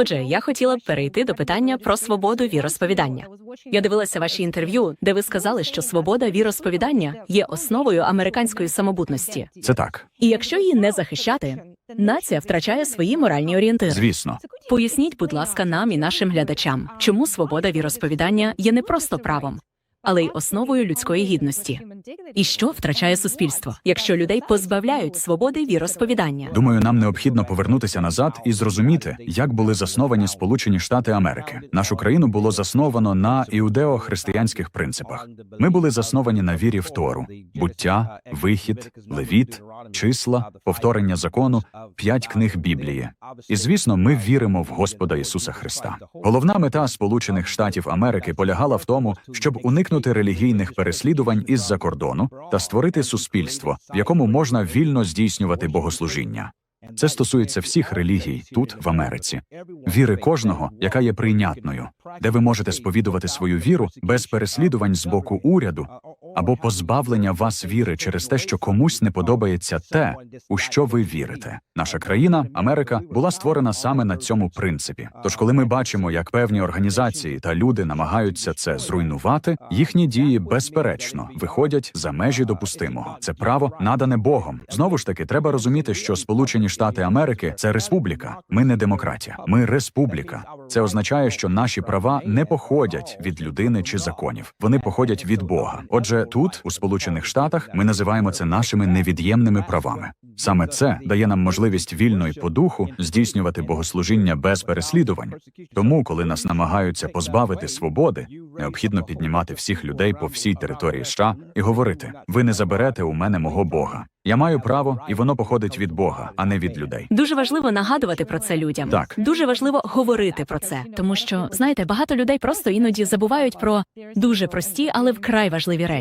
Отже, я хотіла б перейти до питання про свободу віросповідання. Я дивилася ваші інтерв'ю, де ви сказали, що свобода віросповідання є основою американської самобутності. Це так, І якщо її не захищати, нація втрачає свої моральні орієнтири. звісно. Поясніть, будь ласка, нам і нашим глядачам, чому свобода віросповідання є не просто правом, але й основою людської гідності. І що втрачає суспільство, якщо людей позбавляють свободи віросповідання? Думаю, нам необхідно повернутися назад і зрозуміти, як були засновані Сполучені Штати Америки. Нашу країну було засновано на іудео-християнських принципах. Ми були засновані на вірі в Тору, буття, вихід, левіт, числа, повторення закону, п'ять книг Біблії. І звісно, ми віримо в Господа Ісуса Христа. Головна мета Сполучених Штатів Америки полягала в тому, щоб уникнути релігійних переслідувань із-за кордону та створити суспільство, в якому можна вільно здійснювати богослужіння. Це стосується всіх релігій тут, в Америці, віри кожного, яка є прийнятною, де ви можете сповідувати свою віру без переслідувань з боку уряду або позбавлення вас віри через те, що комусь не подобається те, у що ви вірите. Наша країна, Америка, була створена саме на цьому принципі. Тож, коли ми бачимо, як певні організації та люди намагаються це зруйнувати, їхні дії безперечно виходять за межі допустимого. Це право надане Богом. Знову ж таки, треба розуміти, що Сполучені Штати Америки це республіка. Ми не демократія, ми республіка. Це означає, що наші права не походять від людини чи законів. Вони походять від Бога. Отже, тут, у Сполучених Штатах, ми називаємо це нашими невід'ємними правами. Саме це дає нам можливість вільно і по духу здійснювати богослужіння без переслідувань. Тому, коли нас намагаються позбавити свободи, необхідно піднімати всіх людей по всій території США і говорити: ви не заберете у мене мого Бога. Я маю право, і воно походить від Бога, а не від людей. Дуже важливо нагадувати про це людям. Так. Дуже важливо говорити про це, тому що знаєте, багато людей просто іноді забувають про дуже прості, але вкрай важливі речі.